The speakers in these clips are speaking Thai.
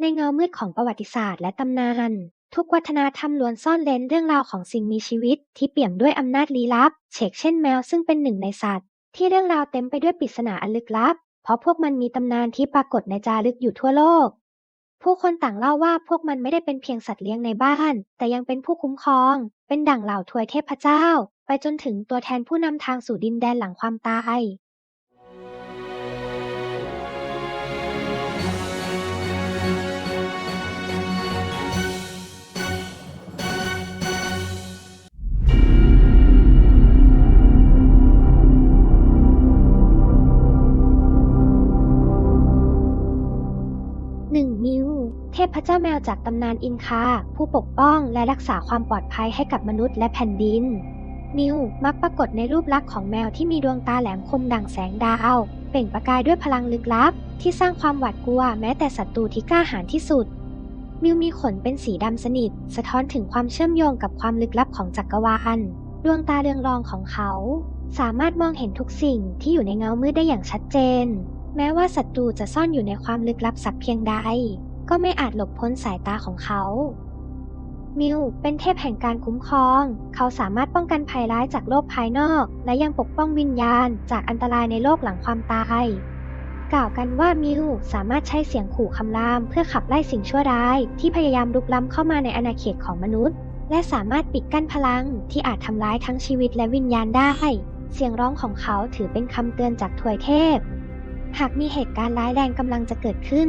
ในเงามืดของประวัติศาสตร์และตำนาน ทุกวัฒนธรรมล้วนซ่อนเร้นเรื่องราวของสิ่งมีชีวิต ที่เปี่ยมด้วยอำนาจลี้ลับเฉกเช่นแมวซึ่งเป็นหนึ่งในสัตว์ ที่เรื่องราวเต็มไปด้วยปริศนาอันลึกลับ เพราะพวกมันมีตำนานที่ปรากฏในจารึกอยู่ทั่วโลก ผู้คนต่างเล่าว่าพวกมันไม่ได้เป็นเพียงสัตว์เลี้ยงในบ้าน แต่ยังเป็นผู้คุ้มครอง เป็นดั่งเหล่าทวยเทพเจ้า ไปจนถึงตัวแทนผู้นำทางสู่ดินแดนหลังความตาย เจ้าแมวจากตำนานอินคา ผู้ปกป้องและรักษาความปลอดภัยให้กับมนุษย์และแผ่นดินมิวมักปรากฏในรูปลักษณ์ของแมวที่มีดวงตาแหลมคมดั่งแสงดาว เปล่งประกายด้วยพลังลึกลับ ที่สร้างความหวาดกลัวแม้แต่ศัตรูที่กล้าหาญที่สุด มิวมีขนเป็นสีดำสนิท สะท้อนถึงความเชื่อมโยงกับความลึกลับของจักรวาลดวงตาเรืองรองของเขา สามารถมองเห็นทุกสิ่งที่อยู่ในเงามืดได้อย่างชัดเจน แม้ว่าศัตรูจะซ่อนอยู่ในความลึกลับสักเพียงใด ก็ไม่อาจหลบพ้นสายตาของเขา มิวเป็นเทพแห่งการคุ้มครอง เขาสามารถป้องกันภัยร้ายจากโลกภายนอก และยังปกป้องวิญญาณ จากอันตรายในโลกหลังความตาย กล่าวกันว่ามิวสามารถใช้เสียงขู่คำราม เพื่อขับไล่สิ่งชั่วร้าย ที่พยายามลุกล้ำเข้ามาในอาณาเขตของมนุษย์ และสามารถปิดกั้นพลังที่อาจทำร้ายทั้งชีวิตและวิญญาณได้ เสียงร้องของเขาถือเป็นคำเตือนจากถวยเทพหากมีเหตุการณ์ร้ายแรงกำลังจะเกิดขึ้น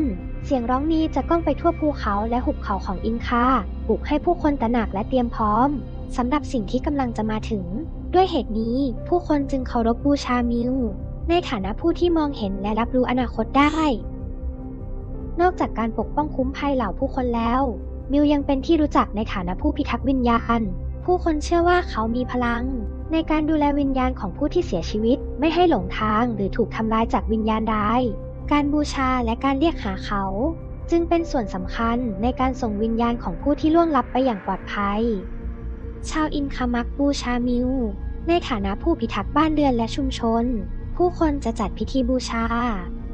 เสียงร้องนี้จะก้องไปทั่วภูเขาและหุบเขาของอินคาปลุกให้ผู้คนตระหนักและเตรียมพร้อมสำหรับสิ่งที่กำลังจะมาถึง ด้วยเหตุนี้ผู้คนจึงเคารพบูชามิวในฐานะผู้ที่มองเห็นและรับรู้อนาคตได้ นอกจากการปกป้องคุ้มภัยเหล่าผู้คนแล้ว มิวยังเป็นที่รู้จักในฐานะผู้พิทักษ์วิญญาณ ผู้คนเชื่อว่าเขามีพลัง ในการดูแลวิญญาณของผู้ที่เสียชีวิต ไม่ให้หลงทางหรือถูกทำร้ายจากวิญญาณร้าย การบูชาและการเรียกหาเขา จึงเป็นส่วนสำคัญในการส่งวิญญาณของผู้ที่ล่วงลับไปอย่างปลอดภัย ชาวอินคามักบูชามิว ในฐานะผู้พิทักษ์บ้านเรือนและชุมชน ผู้คนจะจัดพิธีบูชา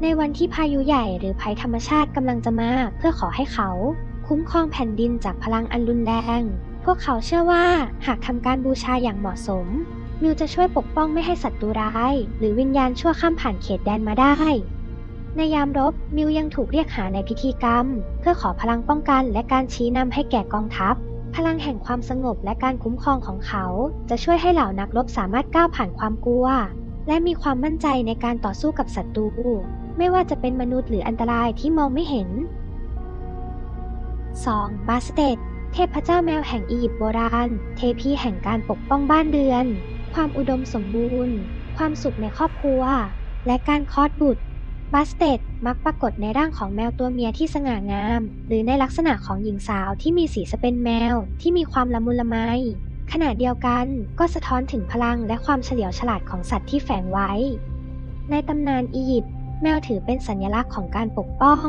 ในวันที่พายุใหญ่หรือภัยธรรมชาติกำลังจะมาเพื่อขอให้เขา คุ้มครองแผ่นดินจากพลังอันรุนแรง พวกเขาเชื่อว่าหากทำการบูชาอย่างเหมาะสมมิวจะช่วยปกป้องไม่ให้ศัตรูร้าย หรือวิญญาณชั่วข้ามผ่านเขตแดนมาได้ ในยามรบมิวยังถูกเรียกหาในพิธีกรรม เพื่อขอพลังป้องกันและการชี้นำให้แก่กองทัพ พลังแห่งความสงบและการคุ้มครองของเขา จะช่วยให้เหล่านักรบสามารถก้าวผ่านความกลัว และมีความมั่นใจในการต่อสู้กับศัตรูไม่ว่าจะเป็นมนุษย์หรืออันตรายที่มองไม่เห็น 2. บาสเตดเทพเจ้าแมวแห่งอียิปต์โบราณ เทพีแห่งการปกป้องบ้านเรือน ความอุดมสมบูรณ์ ความสุขในครอบครัว และการคลอดบุตร บาสเตดมักปรากฏในร่างของแมวตัวเมียที่สง่างาม หรือในลักษณะของหญิงสาวที่มีสีสเป็นแมว ที่มีความละมุนละไมขณะเดียวกันก็สะท้อนถึงพลังและความเฉลียวฉลาดของสัตว์ที่แฝงไว้ ในตำนานอียิปต์แมวถือเป็นสัญลักษณ์ของการปกป้อง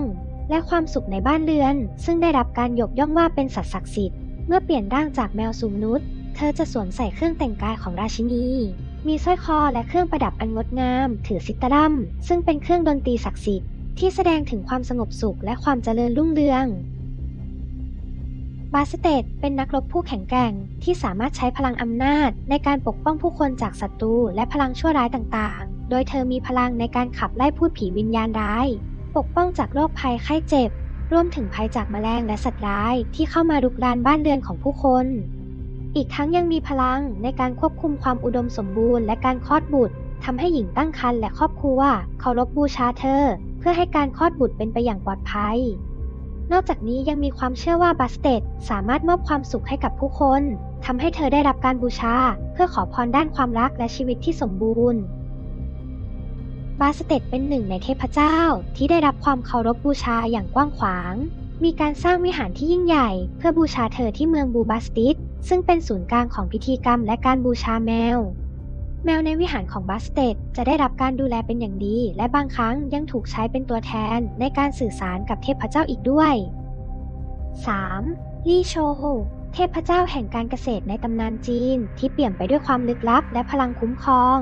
และความสุขในบ้านเรือน ซึ่งได้รับการยกย่องว่าเป็นสัตว์ศักดิ์สิทธิ์เมื่อเปลี่ยนร่างจากแมวสู่มนุษย์ เธอจะสวมใส่เครื่องแต่งกายของราชินี มีสร้อยคอและเครื่องประดับอันงดงาม ถือซิตารัม ซึ่งเป็นเครื่องดนตรีศักดิ์สิทธิ์ที่แสดงถึงความสงบสุขและความเจริญรุ่งเรือง บาสเตดเป็นนักรบผู้แข็งแกร่งที่สามารถใช้พลังอำนาจ ในการปกป้องผู้คนจากศัตรูและพลังชั่วร้ายต่างๆ โดยเธอมีพลังในการขับไล่พูดผีวิญญาณร้าย ปกป้องจากโรคภัยไข้เจ็บ รวมถึงภัยจากแมลงและสัตว์ร้ายที่เข้ามารุกรานบ้านเรือนของผู้คน อีกทั้งยังมีพลังในการควบคุมความอุดมสมบูรณ์และการคลอดบุตรทำให้หญิงตั้งครรภ์และครอบครัวเคารพบูชาเธอ เพื่อให้การคลอดบุตรเป็นไปอย่างปลอดภัย นอกจากนี้ยังมีความเชื่อว่าบัสเตดสามารถมอบความสุขให้กับผู้คนทำให้เธอได้รับการบูชา เพื่อขอพรด้านความรักและชีวิตที่สมบูรณ์บาสเตดเป็นหนึ่งในเทพเจ้าที่ได้รับความเคารพบูชาอย่างกว้างขวาง มีการสร้างวิหารที่ยิ่งใหญ่ เพื่อบูชาเธอที่เมืองบูบาสติส ซึ่งเป็นศูนย์กลางของพิธีกรรมและการบูชาแมว แมวในวิหารของบาสเตดจะได้รับการดูแลเป็นอย่างดี และบางครั้งยังถูกใช้เป็นตัวแทนในการสื่อสารกับเทพเจ้าอีกด้วย 3. ลี่โชเทพเจ้าแห่งการเกษตรในตำนานจีน ที่เปี่ยมไปด้วยความลึกลับและพลังคุ้มครอง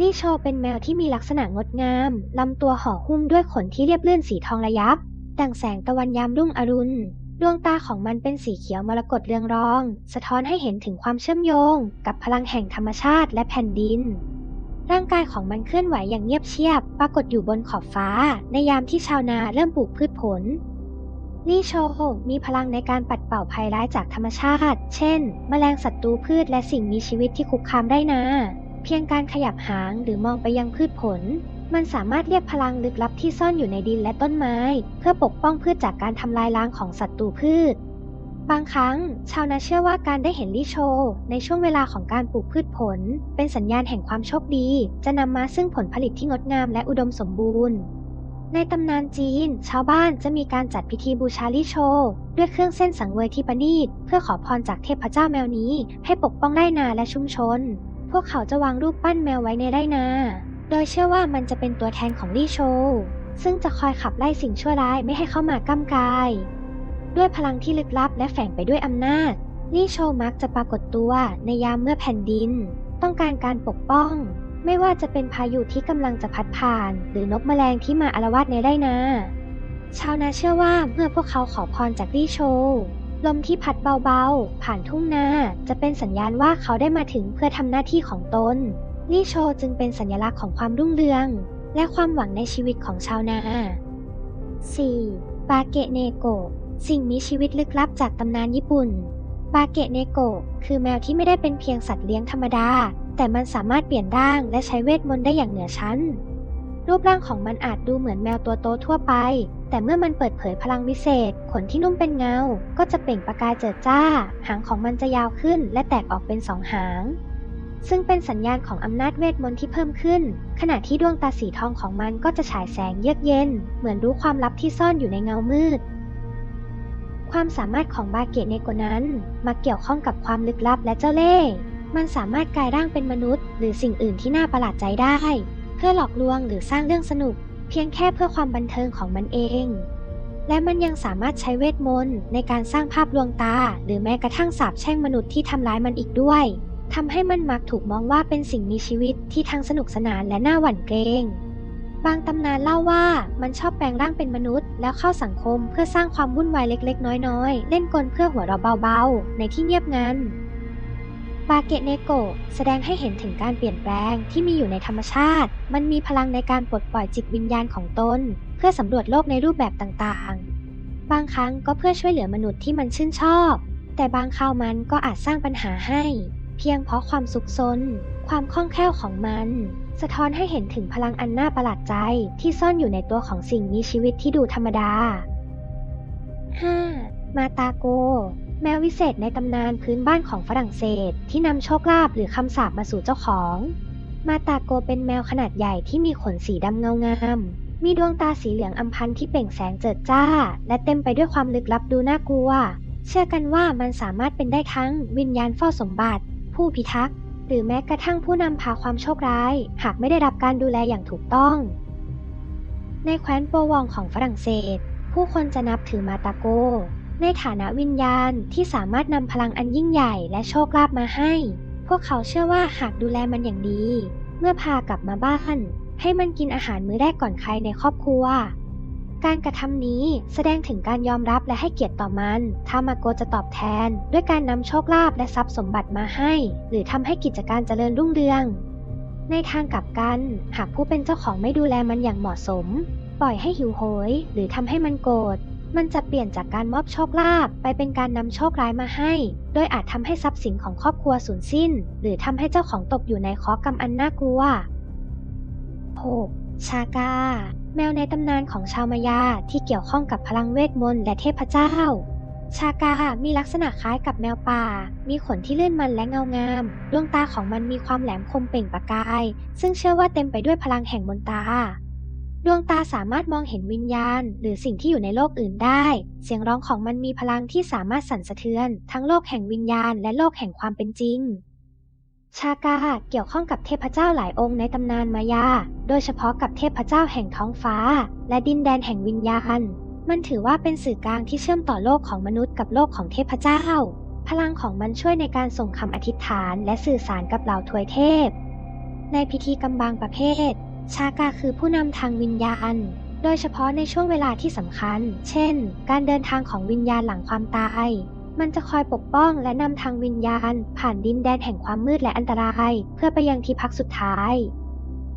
ลี่โชเป็นแมวที่มีลักษณะงดงามลำตัวห่อหุ้มด้วยขนที่เรียบเลื่อนสีทองระยับ ดั่งแสงตะวันยามรุ่งอรุณ ดวงตาของมันเป็นสีเขียวมรกตเรืองรอง สะท้อนให้เห็นถึงความเชื่อมโยง กับพลังแห่งธรรมชาติและแผ่นดิน ร่างกายของมันเคลื่อนไหวอย่างเงียบเชียบ ปรากฏอยู่บนขอบฟ้า ในยามที่ชาวนาเริ่มปลูกพืชผลลี่โชมีพลังในการปัดเป่าภัยร้ายจากธรรมชาติ เช่น แมลงศัตรูพืชและสิ่งมีชีวิตที่คุกคามได้นาเพียงการขยับหางหรือมองไปยังพืชผล มันสามารถเรียกพลังลึกลับที่ซ่อนอยู่ในดินและต้นไม้ เพื่อปกป้องพืชจากการทำลายล้างของศัตรูพืช บางครั้ง ชาวนาเชื่อว่าการได้เห็นลี่โช ในช่วงเวลาของการปลูกพืชผล เป็นสัญญาณแห่งความโชคดี จะนำมาซึ่งผลผลิตที่งดงามและอุดมสมบูรณ์ ในตำนานจีน ชาวบ้านจะมีการจัดพิธีบูชาลี่โช ด้วยเครื่องเส้นสังเวยที่ประณีตเพื่อขอพรจากเทพเจ้าแมวนี้ ให้ปกป้องไร่นาและชุมชน พวกเขาจะวางรูปปั้นแมวไว้ในไร่นา โดยเชื่อว่ามันจะเป็นตัวแทนของลี่โชซึ่งจะคอยขับไล่สิ่งชั่วร้ายไม่ให้เข้ามาก้ำกาย ด้วยพลังที่ลึกลับและแฝงไปด้วยอำนาจ ลี่โชมักจะปรากฏตัวในยามเมื่อแผ่นดิน ต้องการการปกป้อง ไม่ว่าจะเป็นพายุที่กำลังจะพัดผ่าน หรือนกแมลงที่มาอาละวาดในไร่นาชาวนาเชื่อว่าเมื่อพวกเขาขอพรจากลี่โชลมที่พัดเบาๆ ผ่านทุ่งนาจะเป็นสัญญาณว่าเขาได้มาถึงเพื่อทำหน้าที่ของตน ลี่โชจึงเป็นสัญลักษณ์ของความรุ่งเรือง และความหวังในชีวิตของชาวนา 4. บาเกะเนโกะสิ่งมีชีวิตลึกลับจากตำนานญี่ปุ่นบาเกะเนโกะคือแมวที่ไม่ได้เป็นเพียงสัตว์เลี้ยงธรรมดา แต่มันสามารถเปลี่ยนร่างและใช้เวทมนต์ได้อย่างเหนือชั้น รูปร่างของมันอาจดูเหมือนแมวตัวโตทั่วไป แต่เมื่อมันเปิดเผยพลังวิเศษ ขนที่นุ่มเป็นเงา ก็จะเปล่งประกายเจิดจ้า หางของมันจะยาวขึ้นและแตกออกเป็นสองหาง ซึ่งเป็นสัญญาณของอำนาจเวทมนต์ที่เพิ่มขึ้น ขณะที่ดวงตาสีทองของมันก็จะฉายแสงเยือกเย็น เหมือนรู้ความลับที่ซ่อนอยู่ในเงามืด ความสามารถของบาเกะเนโกนั้นมาเกี่ยวข้องกับความลึกลับและเจ้าเล่ห์มันสามารถกลายร่างเป็นมนุษย์ หรือสิ่งอื่นที่น่าประหลาดใจได้ เพื่อหลอกลวงหรือสร้างเรื่องสนุก เพียงแค่เพื่อความบันเทิงของมันเอง และมันยังสามารถใช้เวทมนต์ในการสร้างภาพลวงตา หรือแม้กระทั่งสาบแช่งมนุษย์ที่ทำร้ายมันอีกด้วย ทำให้มันมักถูกมองว่าเป็นสิ่งมีชีวิตที่ทั้งสนุกสนานและน่าหวั่นเกรง บางตำนานเล่าว่ามันชอบแปลงร่างเป็นมนุษย์ แล้วเข้าสังคมเพื่อสร้างความวุ่นวายเล็ก ๆ น้อยๆ เล่นกลเพื่อหัวเราะเบาๆ ในที่เงียบงันบาเกะเนโกแสดงให้เห็นถึงการเปลี่ยนแปลงที่มีอยู่ในธรรมชาติ มันมีพลังในการปลดปล่อยจิตวิญญาณของตน เพื่อสำรวจโลกในรูปแบบต่างๆ บางครั้งก็เพื่อช่วยเหลือมนุษย์ที่มันชื่นชอบ แต่บางคราวมันก็อาจสร้างปัญหาให้ เพียงเพราะความสุขซน ความคล่องแคล่วของมัน สะท้อนให้เห็นถึงพลังอันน่าประหลาดใจที่ซ่อนอยู่ในตัวของสิ่งมีชีวิตที่ดูธรรมดา 5. มาตาโก แมววิเศษในตำนานพื้นบ้านของฝรั่งเศสที่นำโชคลาภหรือคำสาปมาสู่เจ้าของ มาตาโกเป็นแมวขนาดใหญ่ที่มีขนสีดำเงางามมีดวงตาสีเหลืองอำพันที่เปล่งแสงเจิดจ้า และเต็มไปด้วยความลึกลับดูน่ากลัว เชื่อกันว่ามันสามารถเป็นได้ทั้งวิญญาณเฝ้าสมบัติ ผู้พิทักษ์ หรือแม้กระทั่งผู้นำพาความโชคร้าย หากไม่ได้รับการดูแลอย่างถูกต้อง ในแคว้นโปวองของฝรั่งเศส ผู้คนจะนับถือมาตาโก ในฐานะวิญญาณที่สามารถนำพลังอันยิ่งใหญ่และโชคลาภมาให้ พวกเขาเชื่อว่าหากดูแลมันอย่างดี เมื่อพากลับมาบ้านให้มันกินอาหารมื้อแรกก่อนใครในครอบครัว การกระทำนี้แสดงถึงการยอมรับและให้เกียรติต่อมัน ถ้ามาโกจะตอบแทน ด้วยการนำโชคลาภและทรัพย์สมบัติมาให้ หรือทำให้กิจการเจริญรุ่งเรือง ในทางกลับกัน หากผู้เป็นเจ้าของไม่ดูแลมันอย่างเหมาะสม ปล่อยให้หิวโหย หรือทำให้มันโกรธมันจะเปลี่ยนจากการมอบโชคลาภไปเป็นการนำโชคร้ายมาให้ โดยอาจทำให้ทรัพย์สินของครอบครัวสูญสิ้น หรือทำให้เจ้าของตกอยู่ในข้อกรรมอันน่ากลัว 6. ชากา แมวในตำนานของชาวมายาที่เกี่ยวข้องกับพลังเวทมนต์และเทพเจ้า ชากามีลักษณะคล้ายกับแมวป่า มีขนที่เลื่อนมันและเงางาม ดวงตาของมันมีความแหลมคมเปล่งประกาย ซึ่งเชื่อว่าเต็มไปด้วยพลังแห่งมนตา ดวงตาสามารถมองเห็นวิญญาณ หรือสิ่งที่อยู่ในโลกอื่นได้ เสียงร้องของมันมีพลังที่สามารถสั่นสะเทือน ทั้งโลกแห่งวิญญาณและโลกแห่งความเป็นจริง ชากาเกี่ยวข้องกับเทพเจ้าหลายองค์ในตำนานมายา โดยเฉพาะกับเทพเจ้าแห่งท้องฟ้า และดินแดนแห่งวิญญาณ มันถือว่าเป็นสื่อกลางที่เชื่อมต่อโลกของมนุษย์กับโลกของเทพเจ้า พลังของมันช่วยในการส่งคำอธิษฐานและสื่อสารกับเหล่าทวยเทพ ในพิธีกรรมบางประเภท ชากาคือผู้นำทางวิญญาณ โดยเฉพาะในช่วงเวลาที่สำคัญ เช่น การเดินทางของวิญญาณหลังความตาย มันจะคอยปกป้องและนำทางวิญญาณ ผ่านดินแดนแห่งความมืดและอันตราย เพื่อไปยังที่พักสุดท้าย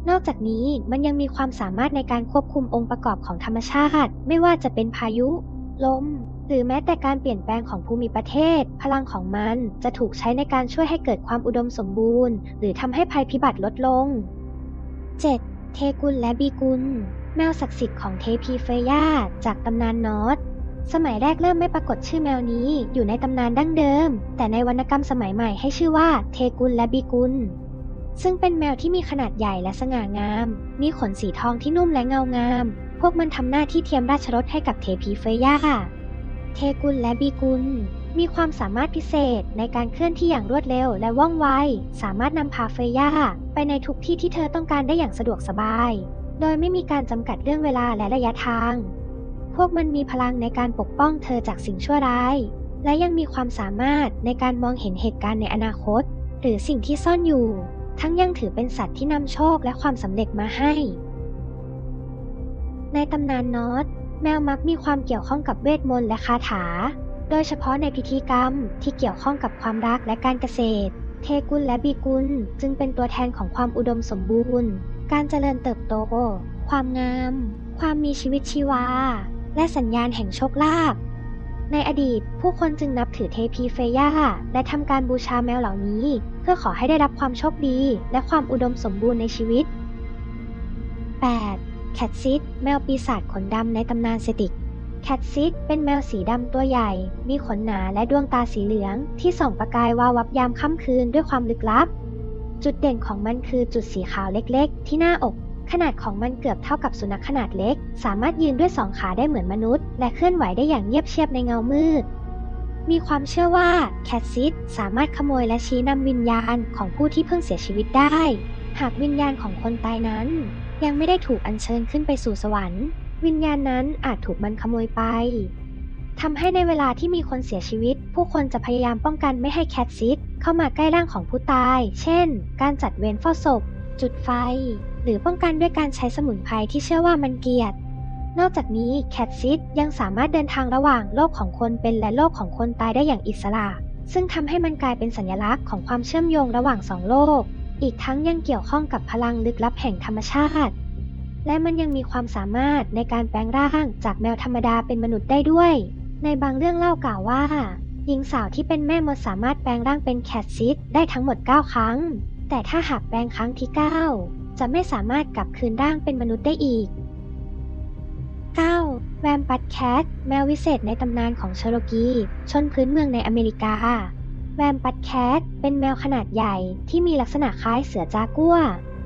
นอกจากนี้มันยังมีความสามารถในการควบคุมองค์ประกอบของธรรมชาติ ไม่ว่าจะเป็นพายุ ลม หรือแม้แต่การเปลี่ยนแปลงของภูมิประเทศ พลังของมันจะถูกใช้ในการช่วยให้เกิดความอุดมสมบูรณ์ หรือทำให้ภัยพิบัติลดลง 7. เทกุลและบีกุล แมวศักดิ์สิทธิ์ของเทพีเฟย่าจากตำนานนอต สมัยแรกเริ่มไม่ปรากฏชื่อแมวนี้อยู่ในตำนานดั้งเดิม แต่ในวรรณกรรมสมัยใหม่ให้ชื่อว่าเทกุลและบีกุล ซึ่งเป็นแมวที่มีขนาดใหญ่และสง่างาม มีขนสีทองที่นุ่มและเงางาม พวกมันทำหน้าที่เทียมราชรถให้กับเทพีเฟย่าค่ะเทกุลและบีกุล มีความสามารถพิเศษในการเคลื่อนที่อย่างรวดเร็วและว่องไว สามารถนำพาเฟย่าไปในทุกที่ที่เธอต้องการได้อย่างสะดวกสบาย โดยไม่มีการจำกัดเรื่องเวลาและระยะทาง วกมันมีพลังในการปกป้องเธอจากสิ่งชั่วร้าย และยังมีความสามารถในการมองเห็นเหตุการณ์ในอนาคต หรือสิ่งที่ซ่อนอยู่ ทั้งยังถือเป็นสัตว์ที่นำโชคและความสำเร็จมาให้ ในตำนานนอตแมวมักมีความเกี่ยวข้องกับเวทมนต์และคาถา โดยเฉพาะในพิธีกรรมที่เกี่ยวข้องกับความรักและการเกษตร เทกุลและบีกุลจึงเป็นตัวแทนของความอุดมสมบูรณ์ การเจริญเติบโต ความงาม ความมีชีวิตชีวา และสัญญาณแห่งโชคลาภในอดีต ผู้คนจึงนับถือเทพีเฟย่า และทำการบูชาแมวเหล่านี้ เพื่อขอให้ได้รับความโชคดี และความอุดมสมบูรณ์ในชีวิต 8. แคทซิดแมวปีศาจขนดำในตำนานเซติก แคทซิดเป็นแมวสีดำตัวใหญ่ มีขนหนาและดวงตาสีเหลือง ที่ส่องประกายวาววับยามค่ำคืนด้วยความลึกลับ จุดเด่นของมันคือจุดสีขาวเล็กๆ ที่หน้าอก ขนาดของมันเกือบเท่ากับสุนัขขนาดเล็ก สามารถยืนด้วยสองขาได้เหมือนมนุษย์ และเคลื่อนไหวได้อย่างเงียบเชียบในเงามืด มีความเชื่อว่าแคทซิดสามารถขโมยและชี้นำวิญญาณของผู้ที่เพิ่งเสียชีวิตได้ หากวิญญาณของคนตายนั้น ยังไม่ได้ถูกอัญเชิญขึ้นไปสู่สวรรค์ วิญญาณนั้นอาจถูกมันขโมยไปทำให้ในเวลาที่มีคนเสียชีวิต ผู้คนจะพยายามป้องกันไม่ให้แคทซิดเข้ามาใกล้ร่างของผู้ตาย เช่น การจัดเวรเฝ้าศพ จุดไฟ หรือป้องกันด้วยการใช้สมุนไพรที่เชื่อว่ามันเกียดนอกจากนี้แคทซิดยังสามารถเดินทางระหว่างโลกของคนเป็นและโลกของคนตายได้อย่างอิสระ ซึ่งทำให้มันกลายเป็นสัญลักษณ์ของความเชื่อมโยงระหว่างสองโลก อีกทั้งยังเกี่ยวข้องกับพลังลึกลับแห่งธรรมชาติ และมันยังมีความสามารถในการแปลงร่างจากแมวธรรมดาเป็นมนุษย์ได้ด้วย ในบางเรื่องเล่ากล่าวว่าหญิงสาวที่เป็นแม่มดสามารถแปลงร่างเป็นแคทซิดได้ทั้งหมด 9 ครั้ง แต่ถ้าหากแปลงครั้งที่ 9 จะไม่สามารถกลับคืนร่างเป็นมนุษย์ได้อีก 9. แวมปัดแคท แมววิเศษในตำนานของเชโรกี ชนพื้นเมืองในอเมริกา แวมปัดแคท เป็นแมวขนาดใหญ่ที่มีลักษณะคล้ายเสือจากัว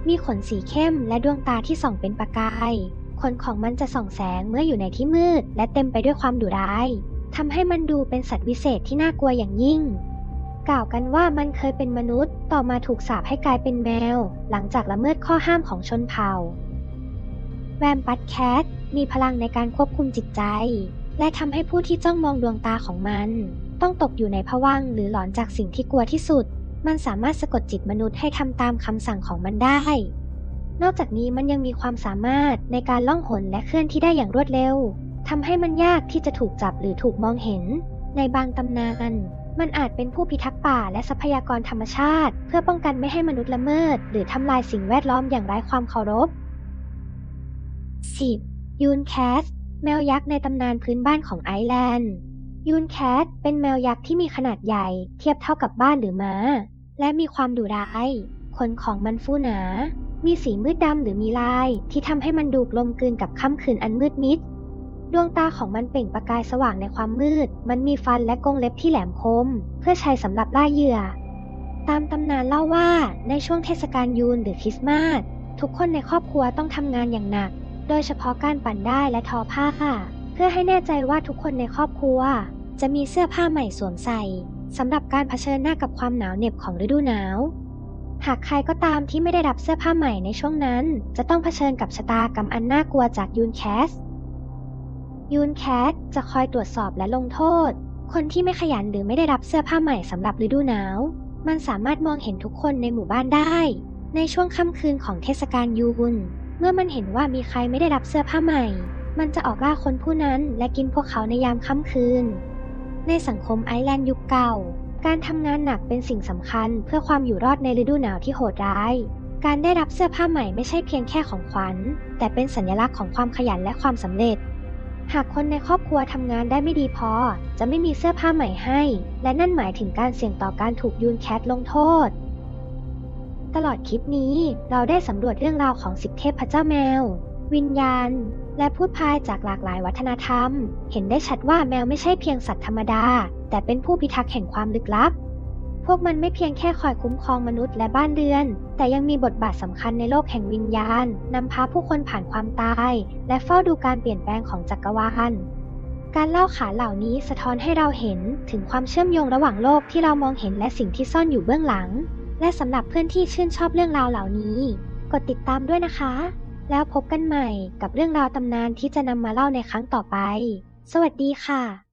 มีขนสีเข้มและดวงตาที่ส่องเป็นประกาย ขนของมันจะส่องแสงเมื่ออยู่ในที่มืด และเต็มไปด้วยความดุร้ายทำให้มันดูเป็นสัตว์วิเศษที่น่ากลัวอย่างยิ่ง กล่าวกันว่ามันเคยเป็นมนุษย์ ต่อมาถูกสาปให้กลายเป็นแมว หลังจากละเมิดข้อห้ามของชนเผ่า แวมปัดแคทมีพลังในการควบคุมจิตใจ และทำให้ผู้ที่จ้องมองดวงตาของมัน ต้องตกอยู่ในภวังหรือหลอนจากสิ่งที่กลัวที่สุด มันสามารถสะกดจิตมนุษย์ให้ทำตามคำสั่งของมันได้ นอกจากนี้มันยังมีความสามารถในการล่องหนและเคลื่อนที่ได้อย่างรวดเร็วทำให้มันยากที่จะถูกจับหรือถูกมองเห็น ในบางตำนาน มันอาจเป็นผู้พิทักษ์ป่าและทรัพยากรธรรมชาติ เพื่อป้องกันไม่ให้มนุษย์ละเมิด หรือทำลายสิ่งแวดล้อมอย่างไร้ความเคารพ 10. ยูนแคสแมวยักษ์ในตำนานพื้นบ้านของไอร์แลนด์ ยูนแคทเป็นแมวยักษ์ที่มีขนาดใหญ่ เทียบเท่ากับบ้านหรือม้า และมีความดุร้ายขนของมันฟูหนา มีสีมืดดำหรือมีลาย ที่ทำให้มันดูกลมกลืนกับค่ำคืนอันมืดมิด ดวงตาของมันเปล่งประกายสว่างในความมืด มันมีฟันและกรงเล็บที่แหลมคม เพื่อใช้สำหรับล่าเหยื่อ ตามตำนานเล่าว่าในช่วงเทศกาลยูนหรือคริสต์มาสทุกคนในครอบครัวต้องทำงานอย่างหนัก โดยเฉพาะการปั่นได้และทอผ้าค่ะเพื่อให้แน่ใจว่าทุกคนในครอบครัว จะมีเสื้อผ้าใหม่สวมใส่สำหรับการเผชิญหน้ากับความหนาวเหน็บของฤดูหนาว หากใครก็ตามที่ไม่ได้รับเสื้อผ้าใหม่ในช่วงนั้น จะต้องเผชิญกับชะตากรรมอันน่ากลัวจากยูนแคส ยูนแคทจะคอยตรวจสอบและลงโทษ คนที่ไม่ขยันหรือไม่ได้รับเสื้อผ้าใหม่สำหรับฤดูหนาว มันสามารถมองเห็นทุกคนในหมู่บ้านได้ ในช่วงค่ำคืนของเทศกาลยูนเมื่อมันเห็นว่ามีใครไม่ได้รับเสื้อผ้าใหม่ มันจะออกล่าคนผู้นั้นและกินพวกเขาในยามค่ำคืน ในสังคมไอแลนด์ยุคเก่า การทำงานหนักเป็นสิ่งสำคัญเพื่อความอยู่รอดในฤดูหนาวที่โหดร้ายการได้รับเสื้อผ้าใหม่ไม่ใช่เพียงแค่ของขวัญ แต่เป็นสัญลักษณ์ของความขยันและความสำเร็จ หากคนในครอบครัวทำงานได้ไม่ดีพอ จะไม่มีเสื้อผ้าใหม่ให้ และนั่นหมายถึงการเสี่ยงต่อการถูกยูนแคทลงโทษ ตลอดคลิปนี้เราได้สำรวจเรื่องราวของสิบเทพพระเจ้าแมว วิญญาณ และพูดพายจากหลากหลายวัฒนธรรม เห็นได้ชัดว่าแมวไม่ใช่เพียงสัตว์ธรรมดา แต่เป็นผู้พิทักษ์แห่งความลึกลับ พวกมันไม่เพียงแค่คอยคุ้มครองมนุษย์และบ้านเรือน แต่ยังมีบทบาทสำคัญในโลกแห่งวิญญาณนำพาผู้คนผ่านความตาย และเฝ้าดูการเปลี่ยนแปลงของจักรวาลการเล่าขานเหล่านี้สะท้อนให้เราเห็นถึงความเชื่อมโยงระหว่างโลกที่เรามองเห็นและสิ่งที่ซ่อนอยู่เบื้องหลัง และสำหรับเพื่อนที่ชื่นชอบเรื่องราวเหล่านี้ กดติดตามด้วยนะคะ แล้วพบกันใหม่กับเรื่องราวตำนานที่จะนำมาเล่าในครั้งต่อไป สวัสดีค่ะ